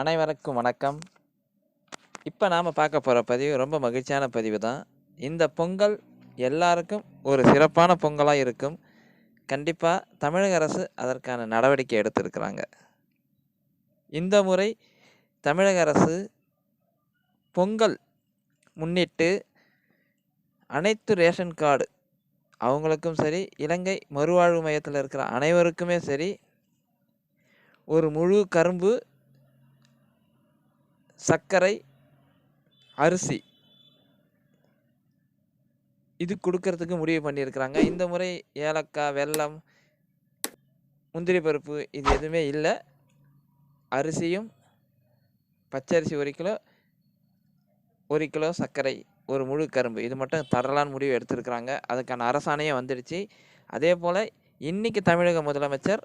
அனைவருக்கும் வணக்கம். இப்போ நாம் பார்க்க போகிற பதிவு ரொம்ப மகிழ்ச்சியான பதிவு தான். இந்த பொங்கல் எல்லாருக்கும் ஒரு சிறப்பான பொங்கலாக இருக்கும். கண்டிப்பாக தமிழக அரசு அதற்கான நடவடிக்கை எடுத்திருக்கிறாங்க. இந்த முறை தமிழக அரசு பொங்கல் முன்னிட்டு அனைத்து ரேஷன் கார்டு அவங்களுக்கும் சரி இலங்கை மறுவாழ்வு மையத்தில் இருக்கிற அனைவருக்குமே சரி ஒரு முழு கரும்பு சர்க்கரை அரிசி. இது கொடுக்கறதுக்கு முடிவு பண்ணியிருக்கிறாங்க. இந்த முறை ஏலக்காய் வெல்லம் முந்திரி பருப்பு இது எதுவுமே இல்லை. அரிசியும் பச்சரிசி ஒரு கிலோ ஒரு கிலோ சர்க்கரை ஒரு முழு கரும்பு. இது மட்டும் தரலான்னு முடிவு எடுத்திருக்கிறாங்க. அதுக்கான அரசாணையும் வந்துடுச்சு. அதே போல் இன்றைக்கி தமிழக முதலமைச்சர்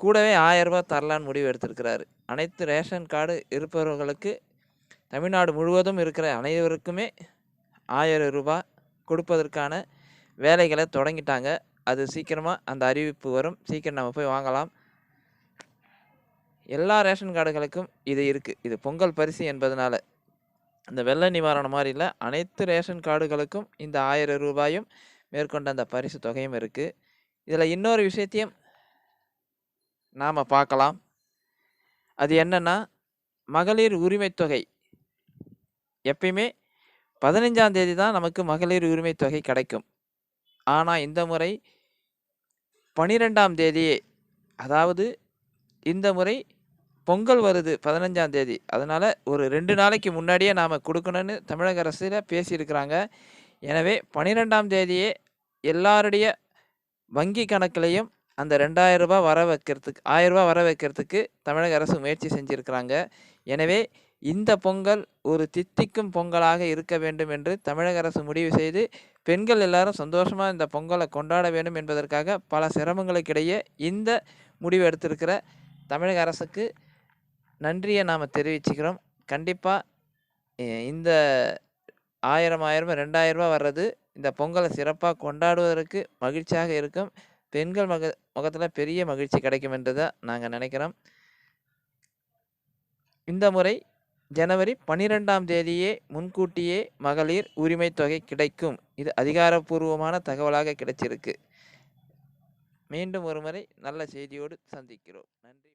கூடவே ஆயரரூபா தரலான்னு முடிவு எடுத்திருக்கிறாரு. அனைத்து ரேஷன் கார்டு இருப்பவர்களுக்கு தமிழ்நாடு முழுவதும் இருக்கிற அனைவருக்குமே ஆயிரம் ரூபாய் கொடுப்பதற்கான வேலைகளை தொடங்கிட்டாங்க. அது சீக்கிரமாக அந்த அறிவிப்பு வரும். சீக்கிரம் நம்ம போய் வாங்கலாம். எல்லா ரேஷன் கார்டுகளுக்கும் இது இருக்குது இது பொங்கல் பரிசு என்பதனால. இந்த வெள்ள நிவாரணம் மாதிரி இல்லை. அனைத்து ரேஷன் கார்டுகளுக்கும் இந்த ஆயிரம் ரூபாயும் மேற்கொண்ட அந்த பரிசு தொகையும் இருக்குது இதில் இன்னொரு விஷயத்தையும் நாம் பார்க்கலாம். அது என்னன்னா மகளிர் உரிமை தொகை. எப்பயுமே பதினைஞ்சாம் தேதி தான் நமக்கு மகளிர் உரிமை தொகை கிடைக்கும். ஆனால் இந்த முறை பனிரெண்டாம் தேதியே அதாவது இந்த முறை பொங்கல் வருது பதினஞ்சாம் தேதி. அதனால் ஒரு ரெண்டு நாளைக்கு முன்னாடியே நாம் கொடுக்கணும்னு தமிழக அரசில் பேசியிருக்கிறாங்க. எனவே பனிரெண்டாம் தேதியே எல்லாருடைய வங்கி கணக்குலையும் அந்த ரெண்டாயிரம் ரூபாய் வர வைக்கிறதுக்கு ஆயிரம் ரூபாய் வர வைக்கிறதுக்கு தமிழக அரசு முயற்சி செஞ்சுருக்கிறாங்க. எனவே இந்த பொங்கல் ஒரு தித்திக்கும் பொங்கலாக இருக்க வேண்டும் என்று தமிழக அரசு முடிவு செய்து பெண்கள் எல்லாரும் சந்தோஷமாக இந்த பொங்கலை கொண்டாட வேண்டும் என்பதற்காக பல சிரமங்களுக்கிடையே இந்த முடிவு எடுத்திருக்கிற தமிழக அரசுக்கு நன்றியை நாம் தெரிவிச்சுக்கிறோம். கண்டிப்பாக இந்த ஆயிரம் ஆயிரம் ரெண்டாயிரம் ரூபாய் வர்றது இந்த பொங்கலை சிறப்பாக கொண்டாடுவதற்கு மகிழ்ச்சியாக இருக்கும். பெண்கள் மக முகத்தில் பெரிய மகிழ்ச்சி கிடைக்கும் என்றுதான் நாங்கள் நினைக்கிறோம். இந்த முறை ஜனவரி பன்னிரெண்டாம் தேதியே முன்கூட்டியே மகளிர் உரிமை தொகை கிடைக்கும். இது அதிகாரப்பூர்வமான தகவலாக கிடைச்சிருக்கு. மீண்டும் ஒரு முறை நல்ல செய்தியோடு சந்திக்கிறோம். நன்றி.